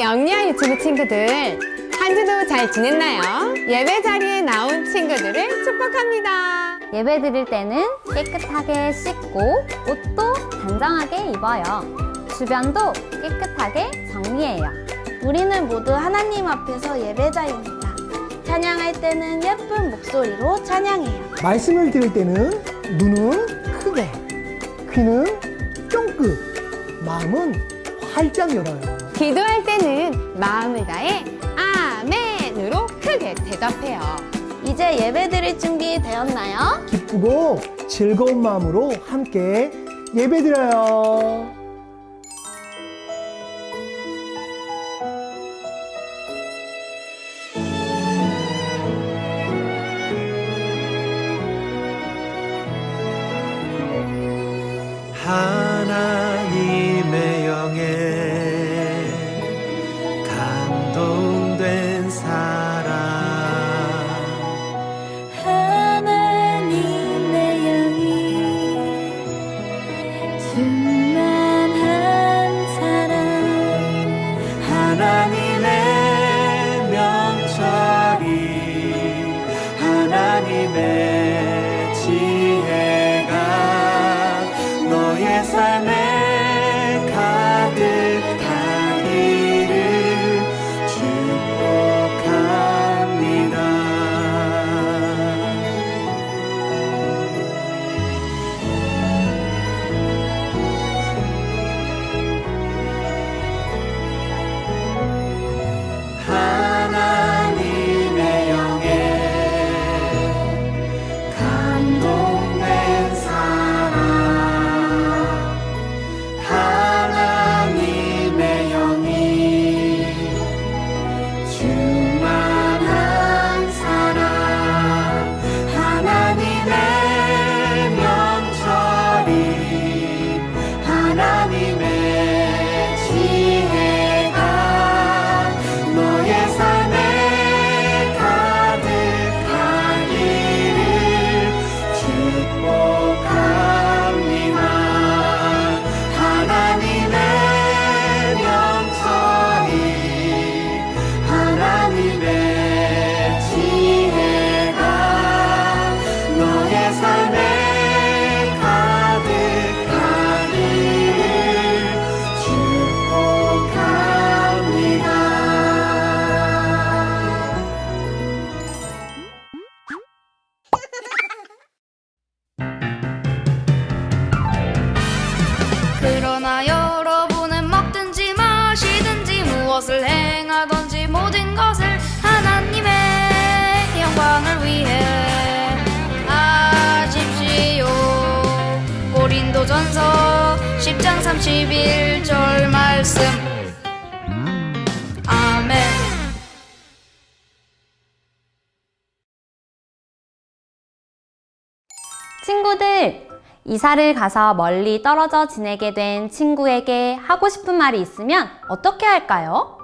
영리한 유치부 친구들 한 주도 잘 지냈나요? 예배 자리에 나온 친구들을 축복합니다. 예배 드릴 때는 깨끗하게 씻고 옷도 단정하게 입어요. 주변도 깨끗하게 정리해요. 우리는 모두 하나님 앞에서 예배자입니다. 찬양할 때는 예쁜 목소리로 찬양해요. 말씀을 들을 때는 눈은 크게, 귀는 쫑긋, 마음은 활짝 열어요. 기도할 때는 마음을 다해 아멘으로 크게 대답해요. 이제 예배 드릴 준비 되었나요? 기쁘고 즐거운 마음으로 함께 예배 드려요. 하나님의 영에 하 31절 말씀 아멘 친구들, 이사를 가서 멀리 떨어져 지내게 된 친구에게 하고 싶은 말이 있으면 어떻게 할까요?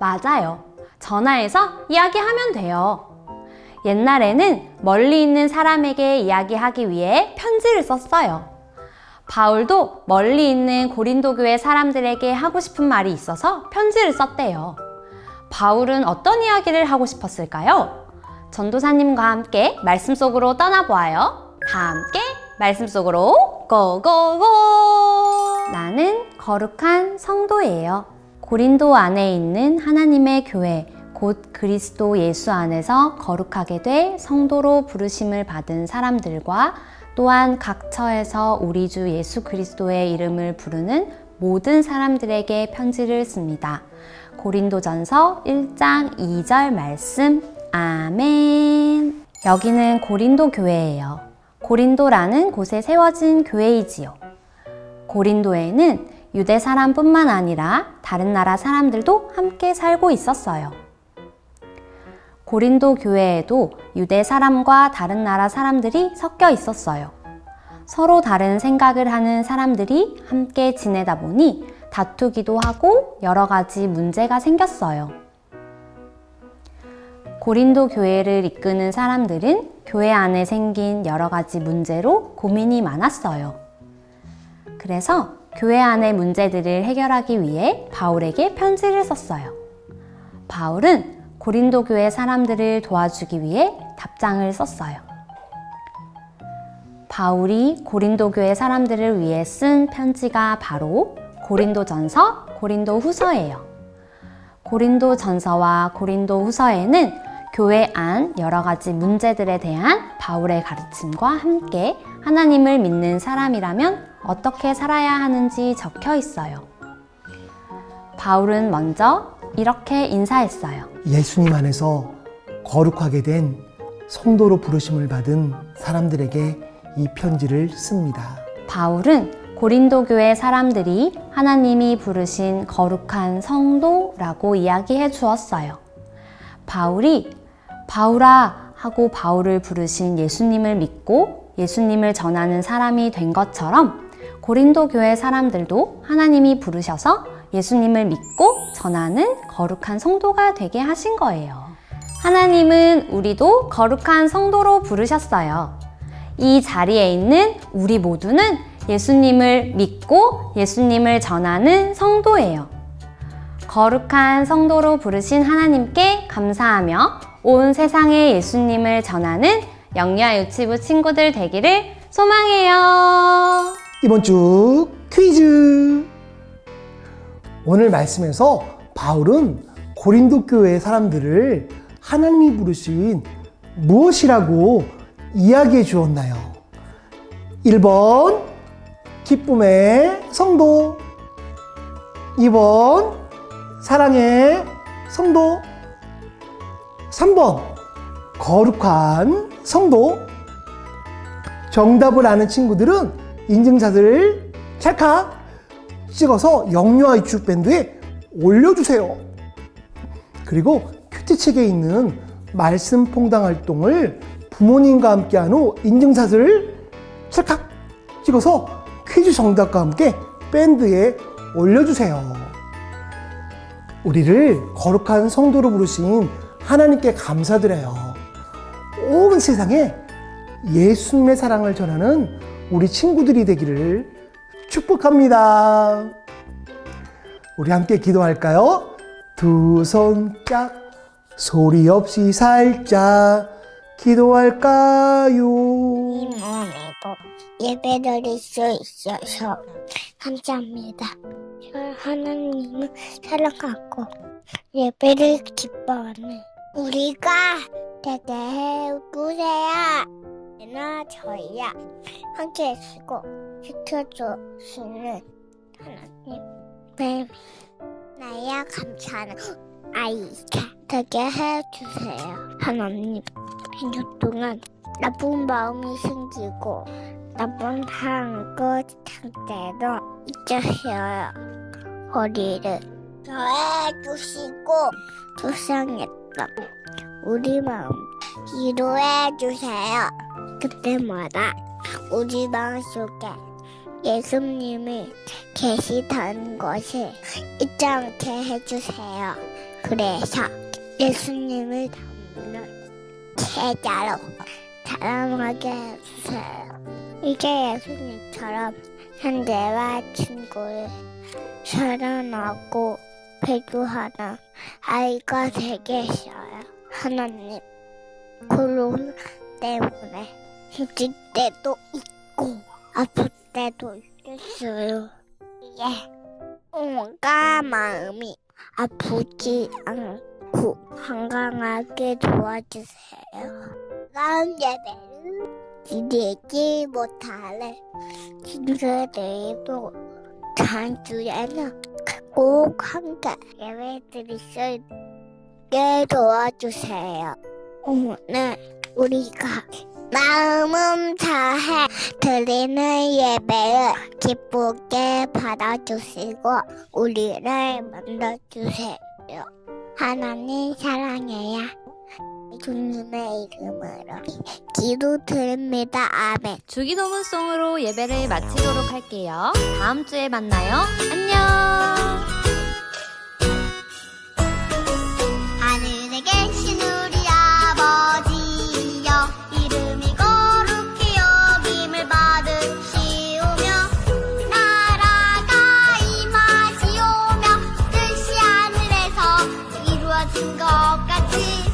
맞아요. 전화해서 이야기하면 돼요. 옛날에는 멀리 있는 사람에게 이야기하기 위해 편지를 썼어요. 바울도 멀리 있는 고린도 교회 사람들에게 하고 싶은 말이 있어서 편지를 썼대요. 바울은 어떤 이야기를 하고 싶었을까요? 전도사님과 함께 말씀 속으로 떠나보아요. 다 함께 말씀 속으로 고고고! 나는 거룩한 성도예요. 고린도 안에 있는 하나님의 교회, 곧 그리스도 예수 안에서 거룩하게 돼 성도로 부르심을 받은 사람들과 또한 각 처에서 우리 주 예수 그리스도의 이름을 부르는 모든 사람들에게 편지를 씁니다. 고린도전서 1장 2절 말씀. 아멘. 여기는 고린도 교회예요. 고린도라는 곳에 세워진 교회이지요. 고린도에는 유대 사람뿐만 아니라 다른 나라 사람들도 함께 살고 있었어요. 고린도 교회에도 유대 사람과 다른 나라 사람들이 섞여 있었어요. 서로 다른 생각을 하는 사람들이 함께 지내다 보니 다투기도 하고 여러 가지 문제가 생겼어요. 고린도 교회를 이끄는 사람들은 교회 안에 생긴 여러 가지 문제로 고민이 많았어요. 그래서 교회 안의 문제들을 해결하기 위해 바울에게 편지를 썼어요. 바울은 고린도 교회 사람들을 도와주기 위해 답장을 썼어요. 바울이 고린도 교회 사람들을 위해 쓴 편지가 바로 고린도 전서, 고린도 후서예요. 고린도 전서와 고린도 후서에는 교회 안 여러 가지 문제들에 대한 바울의 가르침과 함께 하나님을 믿는 사람이라면 어떻게 살아야 하는지 적혀 있어요. 바울은 먼저 이렇게 인사했어요. 예수님 안에서 거룩하게 된 성도로 부르심을 받은 사람들에게 이 편지를 씁니다. 바울은 고린도 교회 사람들이 하나님이 부르신 거룩한 성도라고 이야기해 주었어요. 바울이 바울아 하고 바울을 부르신 예수님을 믿고 예수님을 전하는 사람이 된 것처럼 고린도 교회 사람들도 하나님이 부르셔서 예수님을 믿고 전하는 거룩한 성도가 되게 하신 거예요. 하나님은 우리도 거룩한 성도로 부르셨어요. 이 자리에 있는 우리 모두는 예수님을 믿고 예수님을 전하는 성도예요. 거룩한 성도로 부르신 하나님께 감사하며 온 세상에 예수님을 전하는 영유아 유치부 친구들 되기를 소망해요. 이번 주 퀴즈. 오늘 말씀에서 바울은 고린도 교회 사람들을 하나님이 부르신 무엇이라고 이야기해 주었나요? 1번 기쁨의 성도 2번 사랑의 성도 3번 거룩한 성도 정답을 아는 친구들은 인증샷을 찰칵 찍어서 영유아 유축 밴드에 올려주세요. 그리고 큐티책에 있는 말씀 퐁당 활동을 부모님과 함께한 후 인증샷을 찰칵 찍어서 퀴즈 정답과 함께 밴드에 올려주세요. 우리를 거룩한 성도로 부르신 하나님께 감사드려요. 온 세상에 예수님의 사랑을 전하는 우리 친구들이 되기를 축복합니다. 우리 함께 기도할까요? 두 손 짝 소리 없이 살짝 기도할까요? 이 몸에도 예배드릴 수 있어서 감사합니다. 저 하나님은 사랑하고 예배를 기뻐하는 우리가 되게 해주세요. 나 저희야 함께 해주고 지켜주시는 하나님 뱀 나야 감사하는 아이가 되게 해주세요. 하나님 한주 동안 나쁜 마음이 생기고 나쁜 한것 상태로 잊으셔요. 허리를 더해주시고 불쌍했던 우리 마음 위로해주세요. 그때마다 우리 마음속에 예수님이 계시다는 것을 잊지 않게 해주세요. 그래서 예수님을 담는 제자로 자랑하게 해주세요. 이제 예수님처럼 현대와 친구를 사랑하고 배교하는 아이가 되게 했어요. 하나님, 코로나 때문에 힘들 때도 있고 아플 때도 있겠어요. 이제 온갖 마음이 아프지 않고 건강하게 도와주세요. 다음 예배를 지내지 못하는 친구들도 다음 주에는 꼭 함께 예배 드릴 수 있게 도와주세요. 오늘 우리가 마음은 다해 드리는 예배를 기쁘게 받아주시고 우리를 만나주세요. 하나님 사랑해요. 주님의 이름으로 기도드립니다. 아멘. 주기도문송으로 예배를 마치도록 할게요. 다음 주에 만나요. 안녕! 高歌起